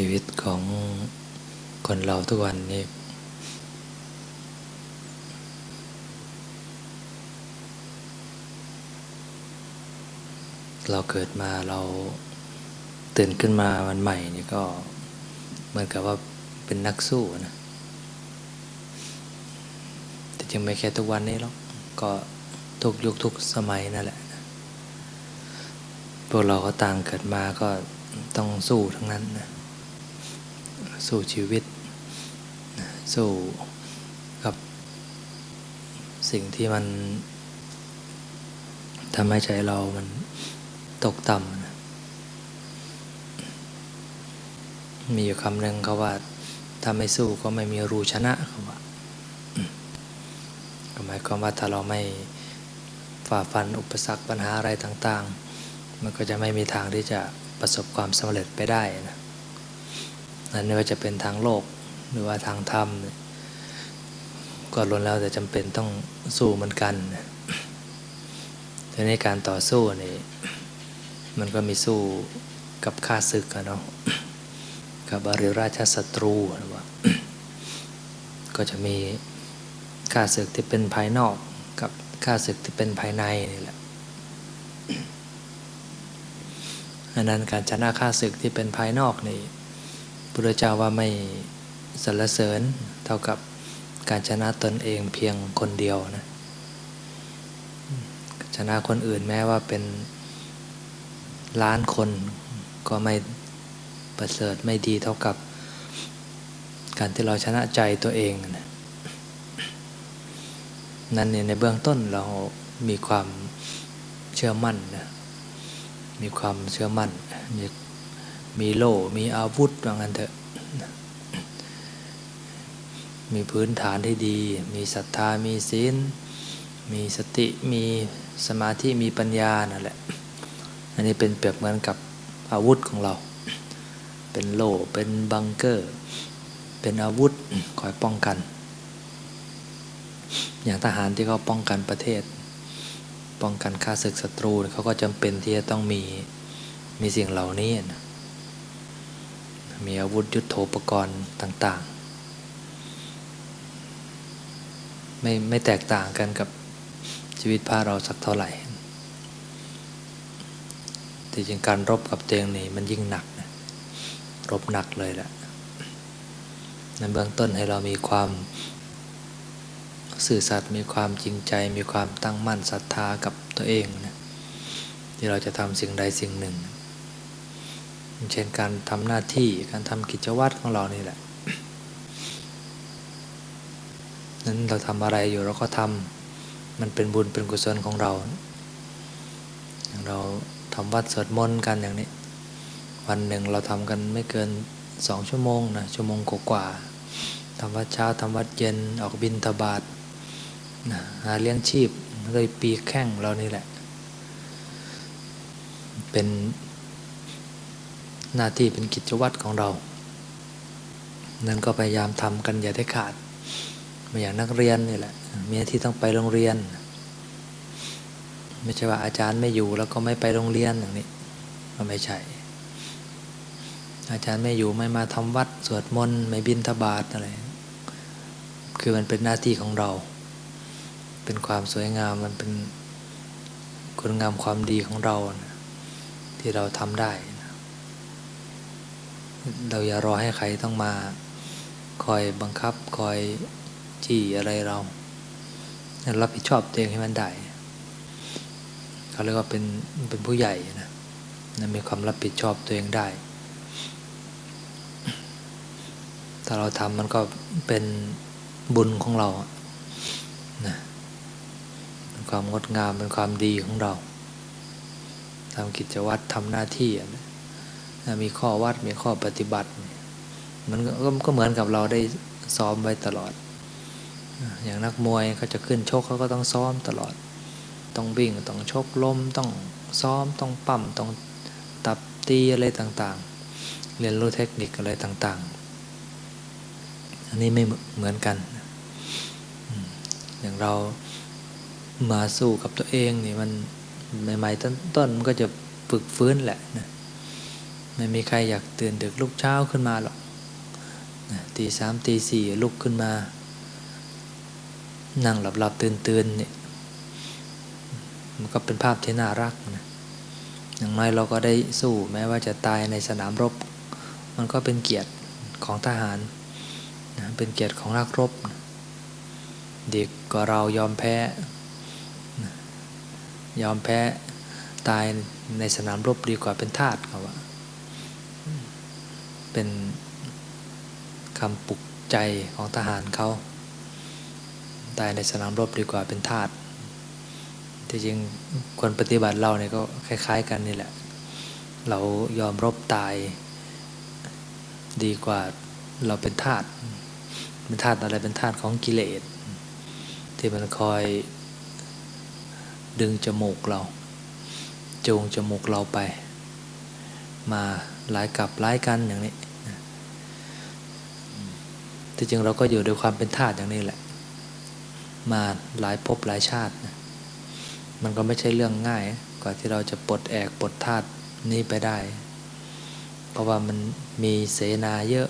ชีวิตของคนเราทุกวันนี้ เราเกิดมาเราตื่นขึ้นมาวันใหม่นี่ก็เหมือนกับว่าเป็นนักสู้นะ แต่จริงไม่แค่ทุกวันนี้หรอก ก็ทุกยุคทุกสมัยนั่นแหละ พวกเราก็ต่างเกิดมาก็ต้องสู้ทั้งนั้นนะ สู้ชีวิต สู้กับสิ่งที่มันทำให้ใจเรามันตกต่ำนะมีอยู่คำหนึ่งเขาว่าถ้าไม่สู้ก็ไม่มีรูชนะเขาว่าหมายความว่าถ้าเราไม่ฝ่าฟันอุปสรรคปัญหาอะไรต่าง ๆ มันก็จะไม่มีทางที่จะประสบความสำเร็จไปได้นะ นั่นไม่ว่าจะเป็นทางโลกหรือว่าทางธรรมก็ล้วนแล้วแต่จำเป็นต้องสู้เหมือนกันในการต่อสู้นี่มันก็มีสู้กับข้าศึกอะเนาะกับบริราชศัตรูนะว่าก็จะมีข้าศึกที่เป็นภายนอกกับข้าศึกที่เป็นภายในนี่แหละอันนั้นการชนะข้าศึกที่เป็นภายนอกนี่ พุทธเจ้าว่าไม่สรรเสริญเท่ากับการชนะตนเองเพียงคนเดียวนะชนะคนอื่นแม้ว่าเป็นล้านคนก็ไม่ประเสริฐไม่ดีเท่ากับการที่เราชนะใจตัวเองนะนั่นในเบื้องต้นเรามีความเชื่อมั่นนะมีความเชื่อมั่นมี มีโล่ มีอาวุธว่างั้นเถอะ มีพื้นฐานที่ดี มีศรัทธา มีศีล มีสติ มีสมาธิ มีปัญญานั่นแหละ อันนี้เป็นเปรียบเหมือนกับอาวุธของเรา เป็นโล่ เป็นบังเกอร์ เป็นอาวุธคอยป้องกัน อย่างทหารที่เขาป้องกันประเทศ ป้องกันข้าศึกศัตรูเขาก็จำเป็นที่จะต้องมีมีสิ่งเหล่านี้นะ มีอาวุธยุโทโธปกรณ์ต่าง ๆ ไม่ไม่แตกต่างกันกับชีวิตพาเราสักเท่าไหร่ที่จริงการรบกับเตียงนี่มันยิ่งหนักนะรบหนักเลยแหละในเบื้องต้นให้เรามีความสื่อสัตย์มีความจริงใจ มีความตั้งมั่นศรัทธากับตัวเองนะที่เราจะทำสิ่งใดสิ่งหนึ่ง เช่นการทำหน้าที่การทำกิจวัตรของเรานี่แหละนั้นเราทำอะไรอยู่เราก็ทำมันเป็นบุญเป็นกุศลของเรา อย่างเราทำวัดสวดมนต์กันอย่างนี้ วันหนึ่งเราทำกันไม่เกินสองชั่วโมงนะชั่วโมงกว่าทำวัดเช้าทำวัดเย็นออกบินทบาทนะหาเลี้ยงชีพเลยปีแข้งเรานี่แหละ เป็น หน้าที่เป็นกิจวัตรของเรานั้นก็พยายามทำกันอย่าได้ขาดมาอย่างนักเรียนนี่แหละมีหน้าที่ต้องไปโรงเรียน ไม่ใช่ว่าอาจารย์ไม่อยู่แล้วก็ไม่ไปโรงเรียนอย่างนี้ก็ไม่ใช่ อาจารย์ไม่อยู่ไม่มาทำวัดสวดมนต์ไม่บินทบาทอะไรคือมันเป็นหน้าที่ของเรา เป็นความสวยงามมันเป็นคุณงามความดีของเรา ที่เราทำได้ เราอย่ารอให้ใครต้องมาคอยบังคับคอยจี้อะไรเรารับผิดชอบตัวเองให้มันได้เขาเรียกว่าเป็นเป็นผู้ใหญ่นะนะมีความรับผิดชอบตัวเองได้ ถ้าเราทำมันก็เป็นบุญของเรานะเป็นความงดงามเป็นความดีของเราทำกิจวัตรทำหน้าที่นะ มีข้อวัดมีข้อปฏิบัติ มันก็เหมือนกับเราได้ซ้อมไว้ตลอด อย่างนักมวยเขาจะขึ้นชกเขาก็ต้องซ้อมตลอด ต้องวิ่งต้องชกล้มต้องซ้อมต้องปั่มต้องตับตีอะไรต่างๆ เรียนรู้เทคนิคอะไรต่างๆ อันนี้ไม่เหมือนกัน อย่างเรามาสู้กับตัวเองนี่มันใหม่ๆต้นๆมันก็จะฝึกฟื้นแหละนะ ไม่มีใครอยากตื่นดึกลุกเช้าขึ้นมาหรอกตีสามตีสี่ลุกขึ้นมา นั่งหลับหลับตื่นตื่นเนี่ยมันก็เป็นภาพที่น่ารักนะอย่างน้อยเราก็ได้สู้แม้ว่าจะตายในสนามรบ มันก็เป็นเกียรติของทหารนะเป็นเกียรติของนักรบนะเด็กก็เรายอมแพ้นะยอมแพ้ตายในสนามรบดีกว่าเป็นทาสเขาว่า เป็นคำปลุกใจของทหารเขาตายในสนามรบดีกว่าเป็นทาสที่จริงคนปฏิบัติเราเนี่ยก็คล้าย ๆ กันนี่แหละ เรายอมรบตาย ดีกว่าเราเป็นทาสเป็นทาสอะไรเป็นทาสของกิเลสที่มันคอยดึงจมูกเราจูงจมูกเราไป มาหลายกับหลายกันอย่างนี้ ที่จริงเราก็อยู่ด้วยความเป็นทาสอย่างนี้แหละ มาหลายภพหลายชาตินะมันก็ไม่ใช่เรื่องง่าย กว่าที่เราจะปลดแอกปลดทาสนี้ไปได้ เพราะว่ามันมีเสนาเยอะ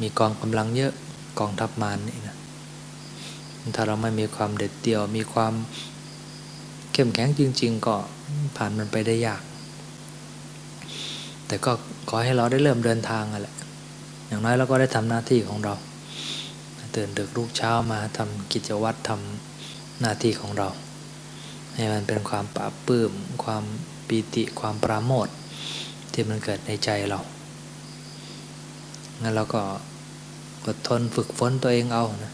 มีกองกำลังเยอะกองทัพมารนนี่นะถ้าเราไม่มีความเด็ดเดี่ยว มีความเข้มแข็งจริง ๆ ก็ผ่านมันไปได้ยาก แต่ก็ขอให้เราได้เริ่มเดินทางอะแหละ อย่างน้อยเราก็ได้ทำหน้าที่ของเรา ตื่นดึกลูกเช้ามาทำกิจวัตรทำหน้าที่ของเรา ให้มันเป็นความปราบปื้ม ความปีติความปราโมทที่มันเกิดในใจเรา งั้นเราก็อดทนฝึกฝนตัวเองเอานะ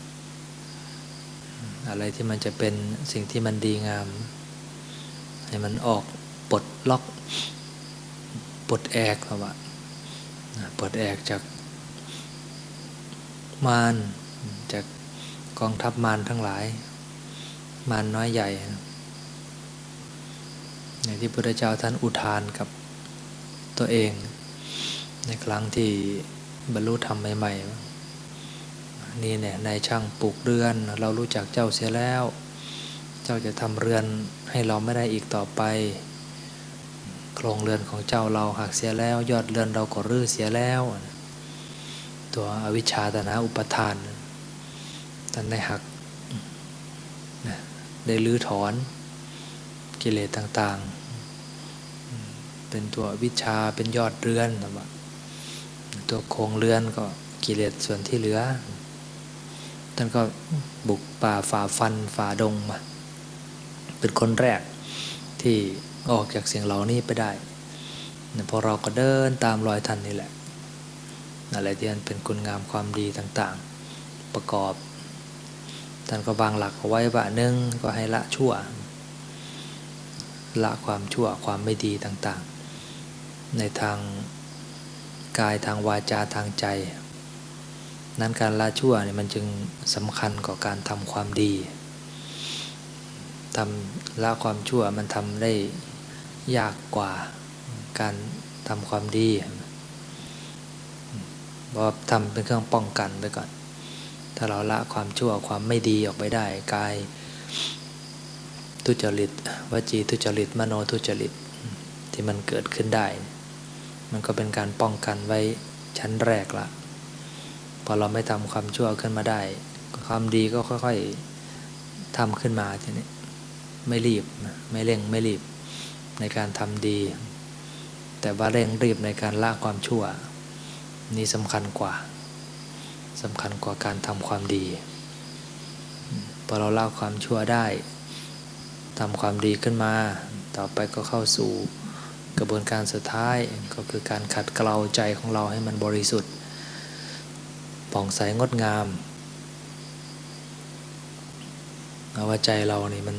อะไรที่มันจะเป็นสิ่งที่มันดีงาม ให้มันออกปลดล็อกปลดแอกเราอะปลดแอกจากมาร กองทัพมารทั้งหลาย มารน้อยใหญ่อย่างที่พระเจ้าท่านอุทานกับตัวเอง ในครั้งที่บรรลุธรรมใหม่ๆนี่เนี่ยนายช่างปลูกเรือน เรารู้จักเจ้าเสียแล้ว เจ้าจะทำเรือนให้เราไม่ได้อีกต่อไปโครงเรือนของเจ้าเราหักเสียแล้ว ยอดเรือนเราก็รื้อเสียแล้ว ตัวอวิชชาตนะอุปทาน ท่านได้หักได้ลื้อถอนกิเลสต่างๆ เป็นตัววิชาเป็นยอดเรือนตัวโครงเรือนก็กิเลสส่วนที่เหลือ ท่านก็บุกป่าฝ่าฟันฝ่าดงมา เป็นคนแรกที่ออกจากเสียงเหล่านี้ไปได้พอเราก็เดินตามรอยท่านนี่แหละอะไรที่มันเป็นคุณงามความดีต่างๆ ประกอบ ท่านก็บางหลักเอาไว้ว่าหนึ่งก็ให้ละชั่ว ละความชั่วความไม่ดีต่างๆ ในทางกายทางวาจาทางใจ นั้นการละชั่วเนี่ยมันจึงสำคัญกว่าการทำความดีทำละความชั่วมันทำได้ยากกว่าการทำความดีเพราะทำเป็นเครื่องป้องกันไปก่อน ถ้าเราละความชั่วความไม่ดีออกไปได้กายทุจริตวจีทุจริต มโนทุจริตที่มันเกิดขึ้นได้ มันก็เป็นการป้องกันไว้ชั้นแรกละพอเราไม่ทำความชั่วขึ้นมาได้ ความดีก็ค่อยๆทำขึ้นมาทีนี้ไม่รีบไม่เร่งไม่รีบในการทำดี แต่ว่าเร่งรีบในการละความชั่ว นี่สำคัญกว่า สำคัญกว่าการทำความดี พอเราเละความชั่วได้ทำความดีขึ้นมา ต่อไปก็เข้าสู่กระบวนการสุดท้ายก็คือการขัดเกลาใจของเราให้มันบริสุทธิ์ผ่องใสงดงามเอาว่าใจเรานี่มัน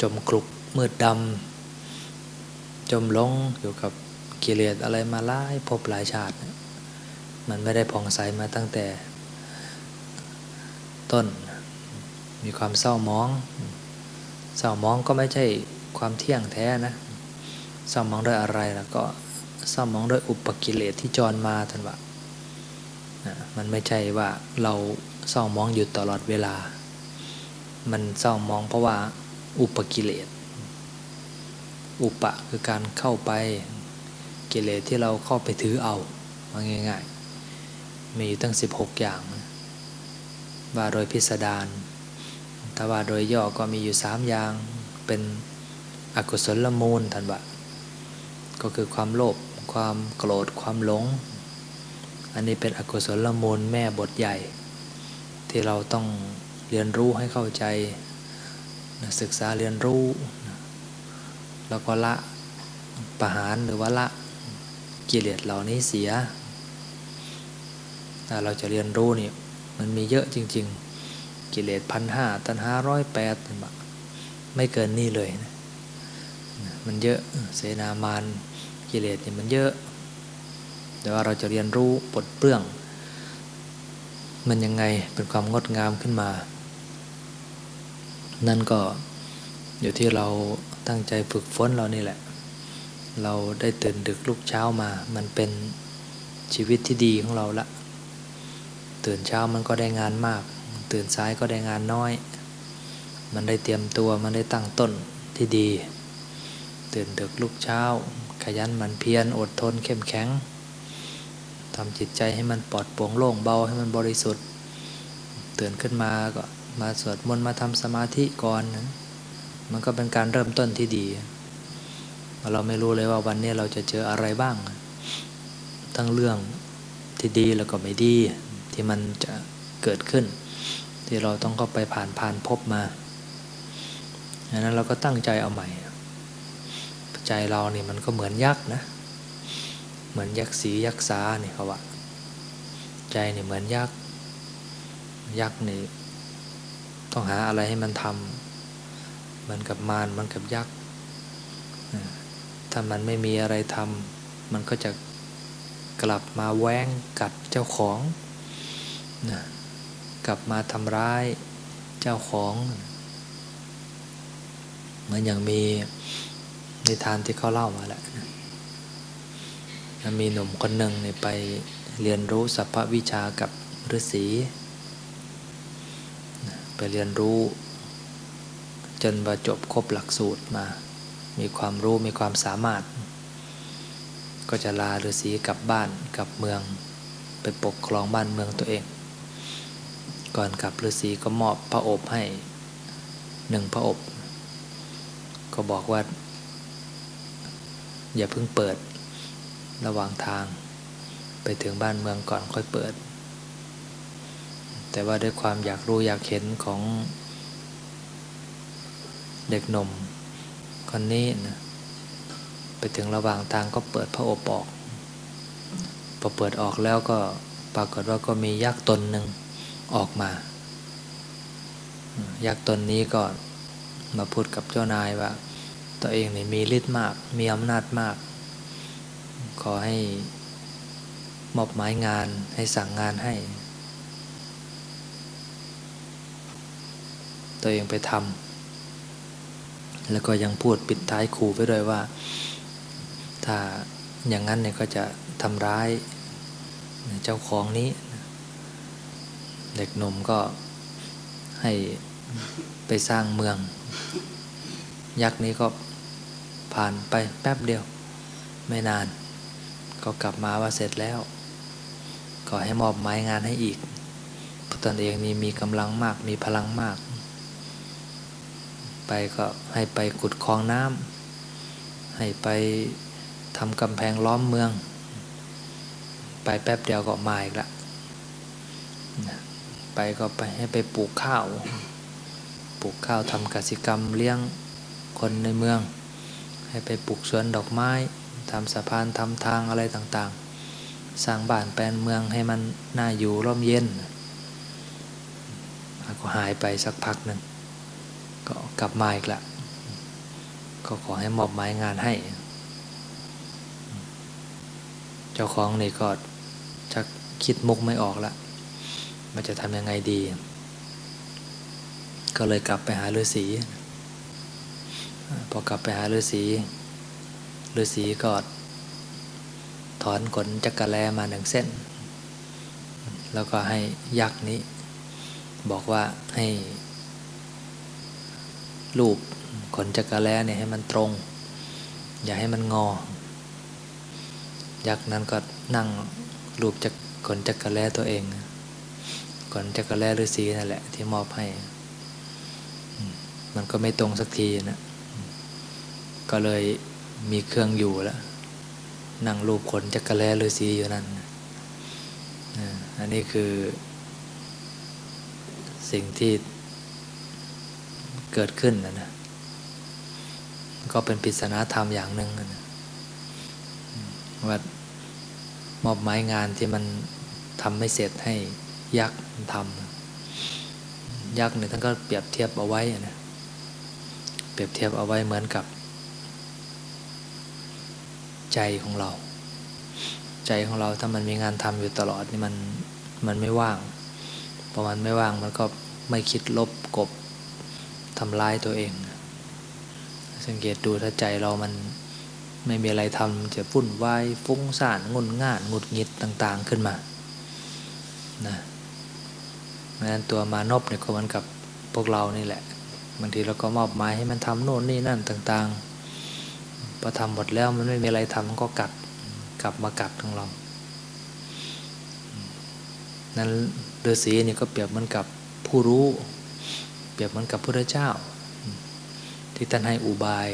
จมกลุกมืดดำจมลงอยู่กับกิเลสอะไรมาล่ายพบหลายชาติ มันไม่ได้ผ่องใสมาตั้งแต่ต้น มีความเศร้ามอง เศร้ามองก็ไม่ใช่ความเที่ยงแท้นะ เศร้ามองด้วยอะไรแล้วก็เศร้ามองด้วยอุปกิเลสที่จรมาท่านว่ามันไม่ใช่ว่าเราเศร้ามองอยู่ตลอดเวลา มันเศร้ามองเพราะว่าอุปกิเลส อุปะคือการเข้าไปกิเลสที่เราเข้าไปถือเอาว่าง่าย ๆ มีอยู่ตั้ง 16 อย่าง ว่าโดยพิสดารถ้าว่าโดยย่อก็มีอยู่ 3 อย่าง เป็นอกุศลละมูลท่านว่าก็คือความโลภความโกรธความหลง อันนี้เป็นอกุศลละมูลแม่บทใหญ่ ที่เราต้องเรียนรู้ให้เข้าใจ ศึกษาเรียนรู้ แล้วก็ละประหารหรือว่าละกิเลสเหล่านี้เสีย ถ้าเราจะเรียนรู้นี่มันมีเยอะจริง ๆ กิเลสพันห้าตันห้าร้อยแปดไม่เกินนี่เลยนะมันเยอะเสนามานกิเลสเนี่ยมันเยอะ แต่ว่าเราจะเรียนรู้ปลดเปลื้อง มันยังไงเป็นความงดงามขึ้นมา นั่นก็อยู่ที่เราตั้งใจฝึกฝนเรานี่แหละ เราได้ตื่นดึกลุกเช้ามา มันเป็นชีวิตที่ดีของเราละ ตื่นเช้ามันก็ได้งานมาก ตื่นสายก็ได้งานน้อย มันได้เตรียมตัวมันได้ตั้งต้นที่ดี ตื่นดึกลุกเช้า ขยันมันเพียรอดทนเข้มแข็งทำจิตใจให้มันปลอดโปร่งโล่งเบาให้มันบริสุทธิ์ ตื่นขึ้นมาก็มาสวดมนต์มาทำสมาธิก่อนนะมันก็เป็นการเริ่มต้นที่ดี เราไม่รู้เลยว่าวันนี้เราจะเจออะไรบ้าง ทั้งเรื่องที่ดีแล้วก็ไม่ดี ที่มันจะเกิดขึ้น ที่เราต้องเข้าไปผ่านผ่านพบมาดังนั้นเราก็ตั้งใจเอาใหม่ ใจเรานี่มันก็เหมือนยักษ์นะ เหมือนยักษ์สียักษ์สาเนี่ยเขาว่าใจเนี่เหมือนยักษ์ยักษ์นี่ต้องหาอะไรให้มันทำมันกับมารมันกับยักษ์ถ้ามันไม่มีอะไรทำมันก็จะกลับมาแว้งกัดเจ้าของ นะกลับมาทำร้ายเจ้าของเหมือนอย่างมีนิทานที่เขาเล่ามาแหละมีหนุ่มคนหนึ่งไปเรียนรู้สัพพวิชากับฤาษีไปเรียนรู้ จนว่าจบครบหลักสูตรมา มีความรู้มีความสามารถ ก็จะลาฤาษีกลับบ้านกลับเมือง ไปปกครองบ้านเมืองตัวเอง ก่อนกลับฤาษีก็มอบพระอบให้หนึ่งพระอบ ก็บอกว่า อย่าเพิ่งเปิดระหว่างทาง ไปถึงบ้านเมืองก่อนค่อยเปิด แต่ว่าด้วยความอยากรู้อยากเห็นของเด็กหนุ่มคนนี้นะไปถึงระหว่างทางก็เปิดพระโอปออก พอเปิดออกแล้วก็ปรากฏว่าก็มียักษ์ตนหนึ่ง ออกมา ยักษ์ตนนี้ก็มาพูดกับเจ้านายว่า ตัวเองนี่มีฤทธิ์มาก มีอำนาจมาก ขอให้มอบหมายงานให้สั่งงานให้ ตัวเองไปทำแล้วก็ยังพูดปิดท้ายขู่ไปด้วยว่า ถ้าอย่างนั้นเนี่ยก็จะทำร้ายเจ้าของนี้ เด็กหนุ่มก็ให้ไปสร้างเมือง ยักษ์นี้ก็ผ่านไปแป๊บเดียว ไม่นาน ก็กลับมาว่าเสร็จแล้ว ก็ให้มอบหมายงานให้อีกตนเองนี่มีกำลังมากมีพลังมาก ไปก็ให้ไปขุดคลองน้ำให้ไปทำกำแพงล้อมเมือง ไปแป๊บเดียวก็มาอีกละ ไปก็ไปให้ไปปลูกข้าว ปลูกข้าวทำกสิกรรมเลี้ยงคนในเมือง ให้ไปปลูกสวนดอกไม้ทำสะพานทำทางอะไรต่างๆ สร้างบ้านแปลนเมืองให้มันน่าอยู่ร่มเย็นก็หายไปสักพักหนึ่งก็กลับมาอีกละก็ขอให้มอบหมายงานให้ เจ้าของนี่ก็จะคิดมุกไม่ออกละ มันจะทำยังไงดี ก็เลยกลับไปหาฤาษีพอกลับไปหาฤาษีฤาษีก็ถอนขนจักรแลมาหนึ่งเส้น แล้วก็ให้ยักษ์นี้ บอกว่าให้รูปขนจักรแลเนี่ยให้มันตรง อย่าให้มันงอ ยักษ์นั้นก็นั่งรูปจักขนจักระแลตัวเอง ขนจักระแลฤาษีนั่นแหละ ที่มอบให้ มันก็ไม่ตรงสักทีนะ ก็เลยมีเครื่องอยู่แล้ว นั่งรูปขนจักรแลฤาษีอยู่นั่นอันนี้คือสิ่งที่เกิดขึ้นนะนะ ก็เป็นปริศนาธรรมอย่างหนึ่งนะว่ามอบหมายงานที่มันทำไม่เสร็จให้ ยักษ์ทำยักษ์เนี่ยท่านก็เปรียบเทียบเอาไว้นะเปรียบเทียบเอาไว้เหมือนกับ ใจของเรา ใจของเราถ้ามันมีงานทำอยู่ตลอดนี่มันมันไม่ว่างพอมันไม่ว่างมันก็ไม่คิดลบกบทำร้ายตัวเอง สังเกตดูถ้าใจเรามันไม่มีอะไรทำจะฟุ้นวายฟุ้งซ่านงุนง่านงุดงิดต่าง ๆขึ้นมานะ เพราะนั้นตัวมานพเนี่ยก็มันกับพวกเรานี่แหละบางทีเราก็มอบหมายให้มันทำโน่นนี่นั่นต่างๆพอทำหมดแล้วมันไม่มีอะไรทำมันก็กัดกลับมากัดของเรา นั้นฤาษีนี่ก็เปรียบเหมือนกับผู้รู้ เปรียบเหมือนกับพระเจ้า ที่ท่านให้อุบาย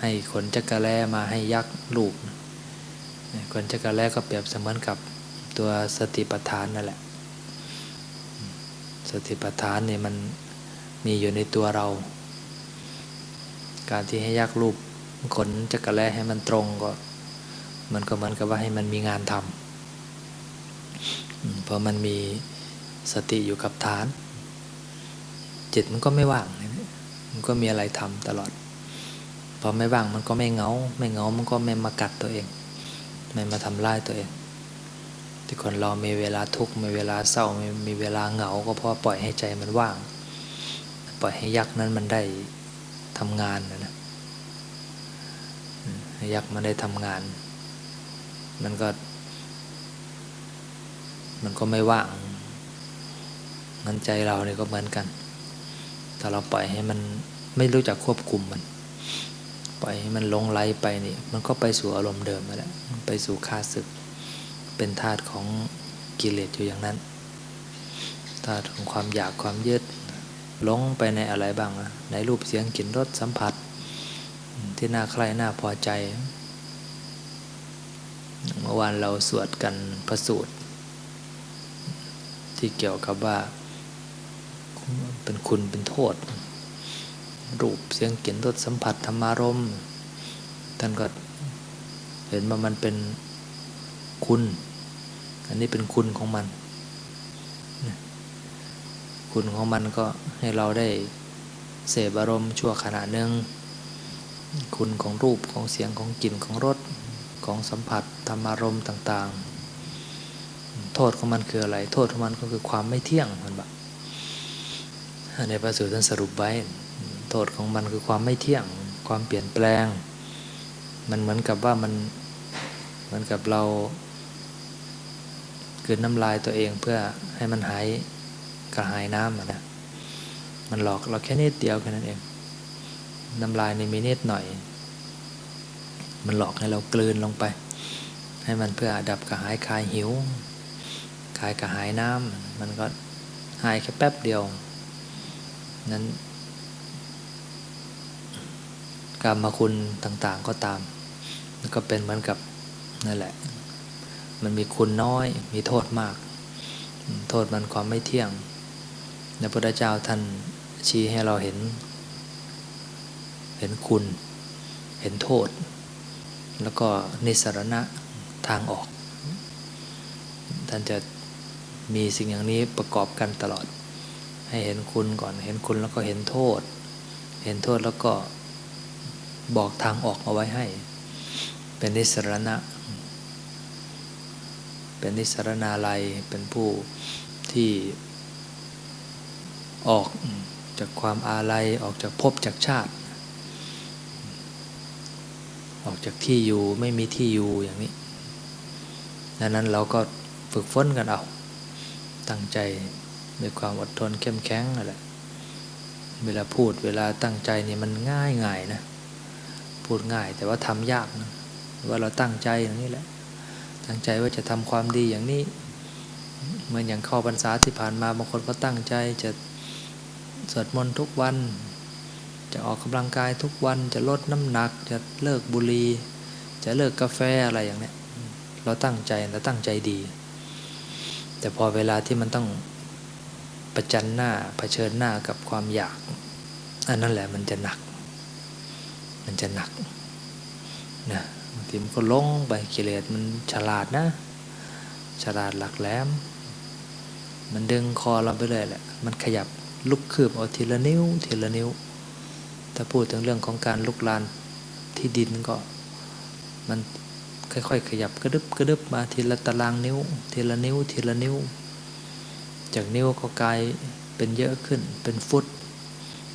ให้ขนจักรแลมาให้ยักษ์ลูกขนจักรแลก็เปรียบเสมือนกับตัวสติปัฏฐานนั่นแหละ สติปัฏฐานเนี่ยมันมีอยู่ในตัวเรา การที่ให้ยักษ์ลูกขนจักรแลให้มันตรงก็ มันก็เหมือนกับว่าให้มันมีงานทำเพราะมันมีสติอยู่กับฐาน จิตมันก็ไม่ว่าง มันก็มีอะไรทำตลอด พอไม่ว่างมันก็ไม่เงา ไม่เงามันก็ไม่มากัดตัวเอง ไม่มาทำร้ายตัวเอง ที่คนเรามีเวลาทุกข์มีเวลาเศร้ามีมีเวลาเหงา ก็เพราะปล่อยให้ใจมันว่าง ปล่อยให้ยักษ์นั้นมันได้ทำงานนะนะยักษ์มันได้ทำงาน มันก็ มันก็ไม่ว่างงั้นใจเราเนี่ยก็เหมือนกันถ้าเราปล่อยให้มันไม่รู้จักควบคุมมัน ปล่อยให้มันลงไหลไปนี่ มันก็ไปสู่อารมณ์เดิมมาแล้วไปสู่ค่าศึก เป็นธาตุของกิเลสอยู่อย่างนั้นธาตุของความอยากความยึดลงไปในอะไรบ้างในรูปเสียงกลิ่นรสสัมผัส ที่น่าใคร่น่าพอใจ เมื่อวานเราสวดกันพระสูตร ที่เกี่ยวกับว่าเป็นคุณเป็นโทษ รูปเสียงกลิ่นรสสัมผัสธรรมารมท่านก็เห็นว่ามันเป็นคุณ อันนี้เป็นคุณของมัน คุณของมันก็ให้เราได้เสพอารมณ์ชั่วขณะหนึ่ง คุณของรูปของเสียงของกลิ่นของรสของสัมผัสธรรมารมณ์ต่าง ๆ โทษของมันคืออะไร โทษของมันก็คือความไม่เที่ยงมันแบบในพระสูตรท่านสรุปไว้ โทษของมันคือความไม่เที่ยง ความเปลี่ยนแปลง มันเหมือนกับว่ามันเหมือนกับเรา เกินน้ำลายตัวเองเพื่อให้มันหายกระหายน้ำนะมันหลอกเราแค่นิดเดียวแค่นั้นเอง น้ำลายในมีนิดหน่อย มันหลอกให้เรากลืนลงไป ให้มันเพื่อดับกระหายคลายหิวคลายกระหายน้ำมันก็หายแค่แป๊บเดียว นั้นกรรมคุณต่างๆก็ตาม ก็เป็นเหมือนกับนั่นแหละ มันมีคุณน้อย มีโทษมาก โทษมันความไม่เที่ยงพระพุทธเจ้าท่านชี้ให้เราเห็น เห็นคุณ เห็นโทษ แล้วก็นิสรณะทางออก ท่านจะมีสิ่งอย่างนี้ประกอบกันตลอด ให้เห็นคุณก่อน เห็นคุณแล้วก็เห็นโทษ เห็นโทษแล้วก็บอกทางออกเอาไว้ให้ เป็นนิสรณะ เป็นนิสรณาลัยเป็นผู้ที่ออกจากความอาลัยออกจากภพจากชาติ ออกจากที่อยู่ไม่มีที่อยู่อย่างนี้ดังนั้นเราก็ฝึกฝนกันเอา ตั้งใจมีความอดทนเข้มแข็งนั่นแหละเวลาพูดเวลาตั้งใจนี่มันง่ายง่ายนะ พูดง่ายแต่ว่าทำยากนะว่าเราตั้งใจอย่างนี้แหละ ตั้งใจว่าจะทำความดีอย่างนี้เหมือนอย่างเข้าพรรษาที่ผ่านมาบางคนก็ตั้งใจจะสวดมนต์ทุกวัน จะออกกำลังกายทุกวันจะลดน้ำหนัก จะเลิกบุหรี่จะเลิกกาแฟอะไรอย่างเนี้ยเราตั้งใจเราตั้งใจดี แต่พอเวลาที่มันต้องประจันหน้าเผชิญหน้ากับความอยาก อันนั้นแหละมันจะหนัก มันจะหนักนะ บางทีมันก็ลงไปกิเลสมันฉลาดนะ ฉลาดหลักแหลม มันดึงคอเราไปเลยแหละ มันขยับลุกคืบเอาทีละนิ้วทีละนิ้ว ถ้าพูดถึงเรื่องของการลุกลานที่ดินก็ มันค่อยๆ ขยับกระดึบกระดึบมาทีละตารางนิ้ว ทีละนิ้วทีละนิ้ว จากนิ้วก็กลายเป็นเยอะขึ้นเป็นฟุต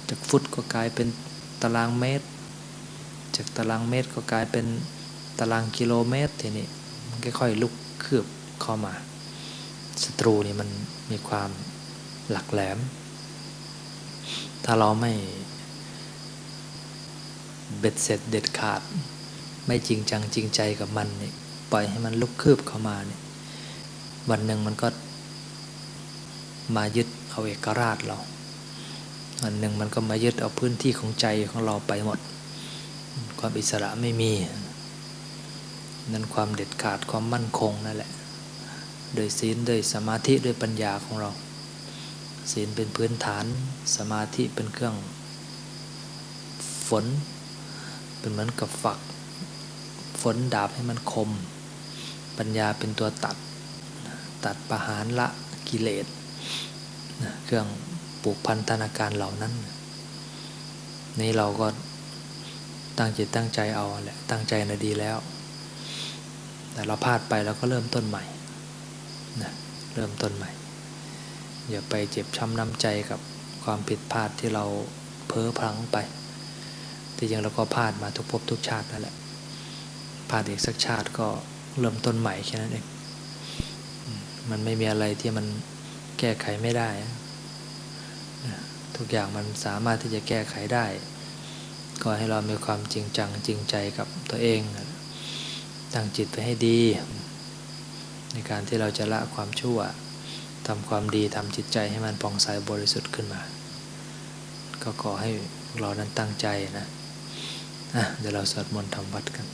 จากฟุตก็กลายเป็นตารางเมตร จากตารางเมตรก็กลายเป็น ตารางกิโลเมตรทีนี้มันค่อยๆลุกคืบเข้ามาศัตรูนี่มันมีความหลักแหลม ถ้าเราไม่เบ็ดเสร็จเด็ดขาด ไม่จริงจังจริงใจกับมันนี่ปล่อยให้มันลุกคืบเข้ามาเนี่ยวันหนึ่งมันก็มายึดเอาเอกราชเราวันหนึ่งมันก็มายึดเอาพื้นที่ของใจของเราไปหมด ความอิสระไม่มี นั่นความเด็ดขาดความมั่นคงนั่นแหละ โดยศีลโดยสมาธิโดยปัญญาของเรา ศีลเป็นพื้นฐานสมาธิเป็นเครื่องฝน เป็นเหมือนกับฝัก ฝนดาบให้มันคม ปัญญาเป็นตัวตัด ตัดประหารละกิเลสเครื่องปลูกพันธนาการเหล่านั้น นี่เราก็ตั้งจิตตั้งใจเอาแหละ ตั้งใจนะดีแล้ว แต่เราพลาดไปแล้วก็เริ่มต้นใหม่นะเริ่มต้นใหม่ อย่าไปเจ็บช้ำน้ำใจกับความผิดพลาดที่เราเพ้อพลังไปที่จริงเราก็พลาดมาทุกภพทุกชาตินั่นแหละพลาดอีกสักชาติก็เริ่มต้นใหม่แค่นั้นเองมันไม่มีอะไรที่มันแก้ไขไม่ได้ ทุกอย่างมันสามารถที่จะแก้ไขได้ ก็ให้เรามีความจริงจังจริงใจกับตัวเอง ตั้งจิตไปให้ดี ในการที่เราจะละความชั่วทำความดีทำจิตใจให้มันผ่องใสบริสุทธิ์ขึ้นมา ก็ขอให้เรานั้นตั้งใจนะะเดี๋ยวเราสวดมนต์ทำวัดกัน